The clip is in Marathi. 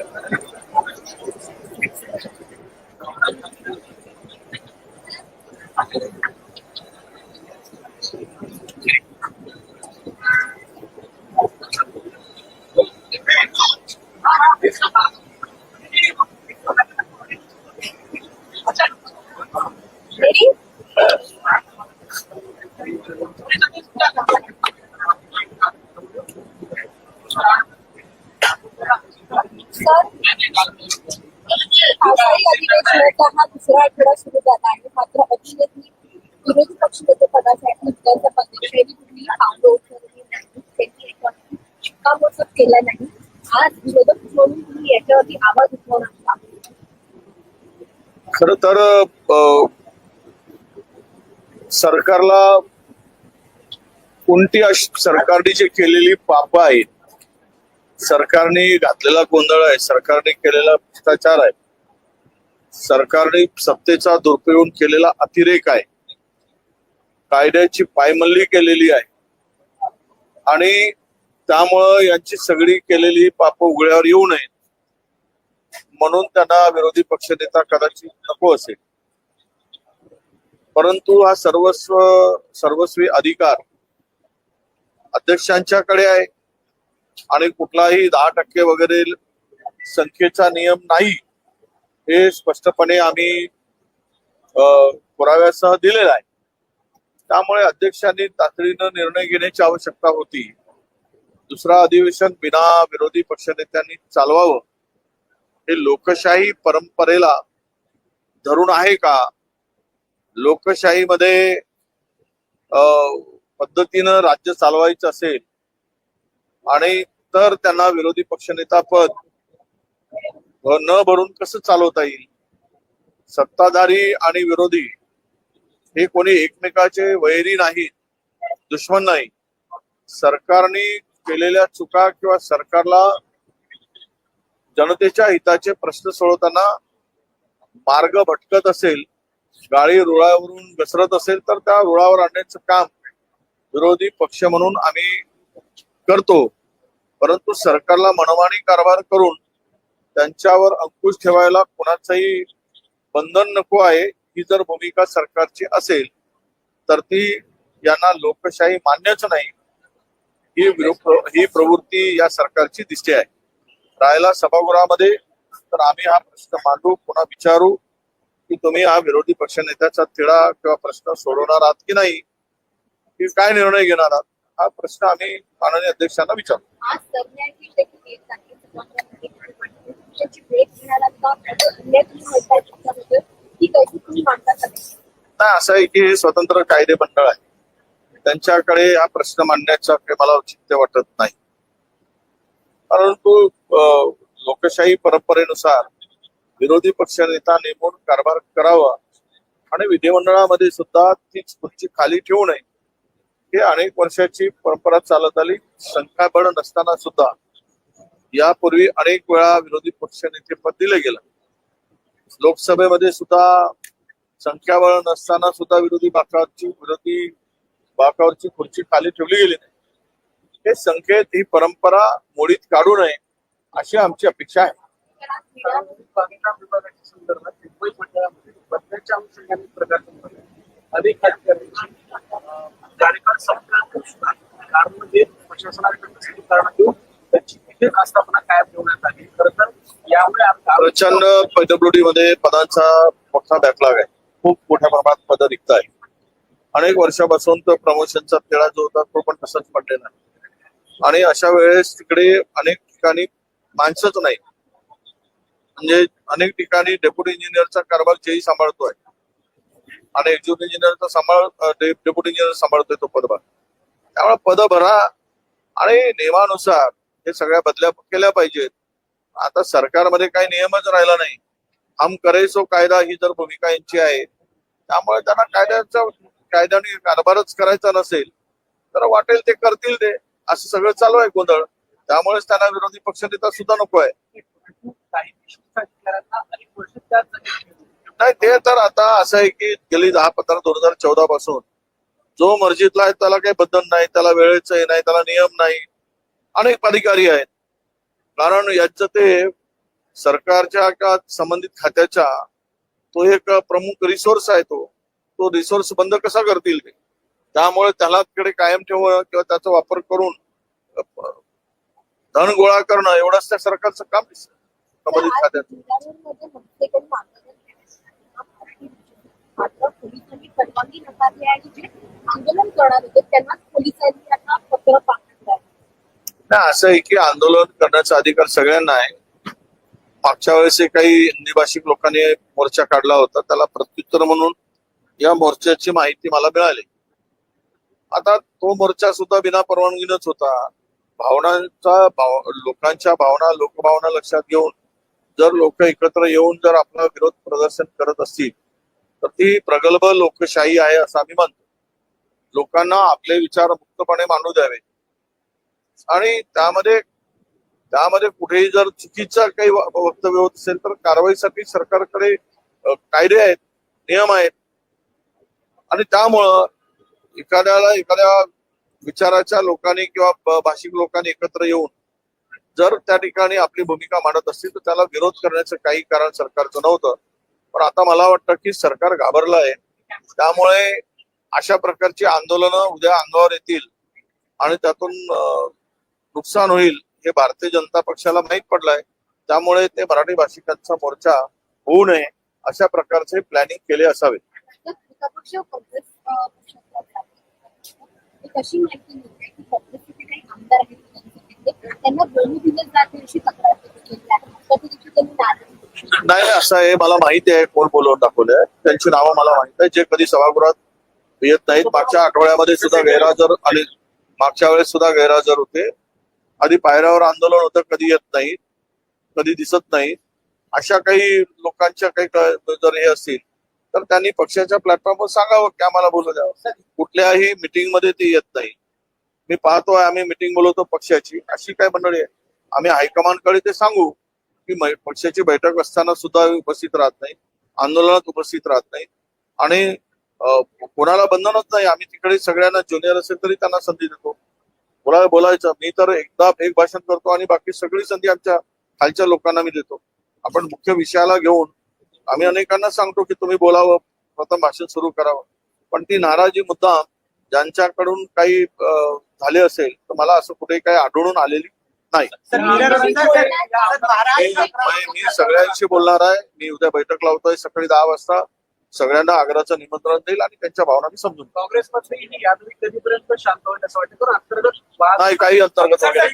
सर पावसाळी अधिवेशनाचा दुसरा आठवडा सुरू झाला आहे मात्र विरोधी पक्षनेते पदासाठी कुठलीही पावलं उचलली नाही. त्यांनी याच्यावरती शिक्कामोर्तब केला नाही. आज विरोधक म्हणून तुम्ही याच्यावरती आवाज उठवणार खर तर अ, सरकारला कोणती अशी सरकारने जे केलेली पाप आहेत सरकारने घातलेला गोंधळ आहे सरकारने केलेला भ्रष्टाचार आहे सरकारने सत्तेचा दुरुपयोग केलेला अतिरेक आहे. कायद्याची पायमल्ली केलेली आहे. आणि त्यामुळं यांची सगळी केलेली पाप उघड्यावर येऊ नये म्हणून त्यांना विरोधी पक्षनेता कदाचित नको असेल. परंतु हा सर्वस्व सर्वस्वी अधिकार अध्यक्षांच्याकडे आहे. आणि कुठलाही दहा टक्के वगैरे संख्येचा नियम नाही. हे स्पष्टपणे आम्ही पुराव्यासह दिलेला आहे. त्यामुळे अध्यक्षांनी तातडीनं निर्णय घेण्याची आवश्यकता होती. दुसरा अधिवेशन बिना विरोधी पक्षनेत्यांनी चालवावं. हे लोकशाही परंपरेला धरून आहे का? लोकशाहीमध्ये पद्धतीनं राज्य चालवायचं असेल आणि तर त्यांना विरोधी पक्षनेता पद न भरून कसं चालवता येईल? सत्ताधारी आणि विरोधी हे कोणी एकमेकाचे वैरी नाही दुश्मन नाही. सरकारने केलेल्या चुका किंवा सरकारला जनतेच्या हिताचे प्रश्न सोडवताना मार्ग भटकत असेल गाडी रुळावरून घसरत असेल तर त्या रुळावर आणण्याचं काम विरोधी पक्ष म्हणून आम्ही करतो. परंतु सरकारला मनमानी कारभार करून त्यांच्यावर अंकुश ठेवायला कोणाचंही बंधन नको आहे. ही जर भूमिका सरकारची असेल तर ती यांना लोकशाही मान्यच नाही. ही ही प्रवृत्ती या सरकारची दिसते आहे. राहायला सभागृहामध्ये तर आम्ही हा प्रश्न मांडू पुन्हा विचारू की तुम्ही हा विरोधी पक्षनेत्याचा तिढा किंवा प्रश्न सोडवणार आहात की नाही की काय निर्णय घेणार आहात हा प्रश्न आम्ही माननीय अध्यक्षांना विचारू आज सरन्यायाधीश देखील येत आहे सभागृहामध्ये नाही? असं आहे की हे स्वतंत्र कायदे मंडळ आहे. त्यांच्याकडे हा प्रश्न मांडण्याचा मला औचित्य वाटत नाही. परंतु लोकशाही परंपरेनुसार विरोधी पक्षनेता नेमून कारभार करावा आणि विधिमंडळामध्ये सुद्धा तीच खुर्ची खाली ठेवू नये हे अनेक वर्षाची परंपरा चालत आली. संख्याबळ नसताना सुद्धा यापूर्वी अनेक वेळा विरोधी पक्षनेते पद दिलं गेलं. लोकसभेमध्ये सुद्धा संख्याबळ नसताना सुद्धा विरोधी बाकावरची विरोधी बाकावरची खुर्ची खाली ठेवली गेली नाही. हे संकेत ही परंपरा मोडीत काढू नये अशी आमची अपेक्षा आहे. तर प्रशासनाकडे त्यांची तिथेच आस्थापना कायम ठेवण्यात आली. तर यामुळे प्रचंड पीडब्ल्यूडी मध्ये पदांचा मोठा बॅकलॉग आहे. खूप मोठ्या प्रमाणात पद रिक्त आहे अनेक वर्षापासून तो प्रमोशनचा तिळा जो होता तो पण तसाच पडलेला आहे. आणि अशा वेळेस तिकडे अनेक ठिकाणी माणसंच नाही. म्हणजे अनेक ठिकाणी डेप्युटी इंजिनियरचा कारभार जेही सांभाळतोय. आणि एक्झिक्युटिव्ह इंजिनियरचा सांभाळ डे- डेप्युटी इंजिनियर सांभाळतोय तो पदभार. त्यामुळे पद भरा आणि नियमानुसार हे सगळ्या बदल्या केल्या पाहिजेत. आता सरकारमध्ये काही नियमच राहिला नाही. हम करेसो कायदा ही जर भूमिका यांची आहे. त्यामुळे त्यांना कायद्याचा कायद्याने कारभारच करायचा नसेल तर वाटेल ते करतील ते. असं सगळं चालू आहे गोंधळ. त्यामुळेच त्यांना विरोधी पक्षनेता सुद्धा नको आहे. नाही ते तर आता असं आहे की गेली दहा पंधरा दोन हजार चौदा पासून जो मर्जीतला आहे त्याला काही बंधन नाही त्याला वेळेचं हे नाही त्याला नियम नाही. अनेक अधिकारी आहेत. कारण याचं ते सरकारच्या का संबंधित खात्याच्या तो एक प्रमुख रिसोर्स आहे तो. तो रिसोर्स बंद कसा करतील ते? त्यामुळे त्याला तिकडे कायम ठेवणं किंवा त्याचा वापर करून धन गोळा करणं एवढंच त्या सरकारचं काम संबंधित खात्यात आंदोलन करणार होते त्यांना पोलिसांनी पत्र. नाही असं आहे की आंदोलन करण्याचा अधिकार सगळ्यांना आहे. मागच्या वेळेस काही हिंदी भाषिक लोकांनी मोर्चा काढला होता त्याला प्रत्युत्तर म्हणून या मोर्चाची माहिती मला मिळाली. आता तो मोर्चा सुद्धा बिना परवानगीनच होता. भावनांचा भाव लोकांच्या भावना लोकभावना लक्षात घेऊन जर लोक एकत्र येऊन जर आपला विरोध प्रदर्शन करत असतील तर ती प्रगल्भ लोकशाही आहे असं आम्ही मानतो लोकांना आपले विचार मुक्तपणे मांडू द्यावे आणि त्यामध्ये त्यामध्ये कुठेही जर चुकीचं काही वक्तव्य होत असेल तर कारवाईसाठी सरकारकडे कायदे आहेत नियम आहेत. आणि त्यामुळं एखाद्याला एखाद्या विचाराच्या लोकांनी किंवा भाषिक लोकांनी एकत्र येऊन जर त्या ठिकाणी आपली भूमिका मांडत असतील तर त्याला विरोध करण्याचं काही कारण सरकारचं नव्हतं. पण आता मला वाटतं की सरकार घाबरलं आहे त्यामुळे अशा प्रकारची आंदोलनं उद्या अंगावर येतील. आणि त्यातून नुकसान होईल हे भारतीय जनता पक्षाला माहीत पडलंय. त्यामुळे ते मराठी भाषिकांचा मोर्चा होऊ नये अशा प्रकारचे प्लॅनिंग केले असावे. नाही असं आहे. मला माहिती आहे कोण बोलवून दाखवलंय. त्यांची नावं मला माहीत आहे. जे कधी सभागृहात येत नाहीत मागच्या आठवड्यामध्ये सुद्धा गैरहजर आले मागच्या वेळेस सुद्धा गैरहजर होते. आधी पायऱ्यावर आंदोलन होतं कधी येत नाही कधी दिसत नाही. अशा काही लोकांच्या काही जर हे असतील तर त्यांनी पक्षाच्या प्लॅटफॉर्मवर सांगावं की आम्हाला बोलू द्यावं कुठल्याही मिटिंगमध्ये ते येत नाही. मी पाहतो आम्ही मिटिंग बोलवतो पक्षाची. अशी काय मंडळी आहे? आम्ही हायकमांडकडे ते सांगू की पक्षाची बैठक असताना सुद्धा उपस्थित राहत नाही आंदोलनात उपस्थित राहत नाही. आणि कोणाला बंधनच नाही. आम्ही तिकडे सगळ्यांना ज्युनियर असेल तरी त्यांना संधी देतो. बोलाय बोलायचं. मी तर एकदा एक भाषण करतो आणि बाकी सगळी संधी आमच्या खालच्या लोकांना मी देतो. आपण मुख्य विषयाला घेऊन आम्ही अनेकांना सांगतो की तुम्ही बोलावं प्रथम भाषण सुरू करावं. पण ती नाराजी मुद्दाम ज्यांच्याकडून काही झाले असेल तर मला असं कुठेही काही आढळून आलेली नाही. मी सगळ्यांशी बोलणार आहे. मी उद्या बैठक लावतोय सकाळी दहा वाजता. सगळ्यांना आग्रहाचं निमंत्रण देईल आणि त्यांच्या भावना मी समजून ही नाही काही अंतर्गत वगैरे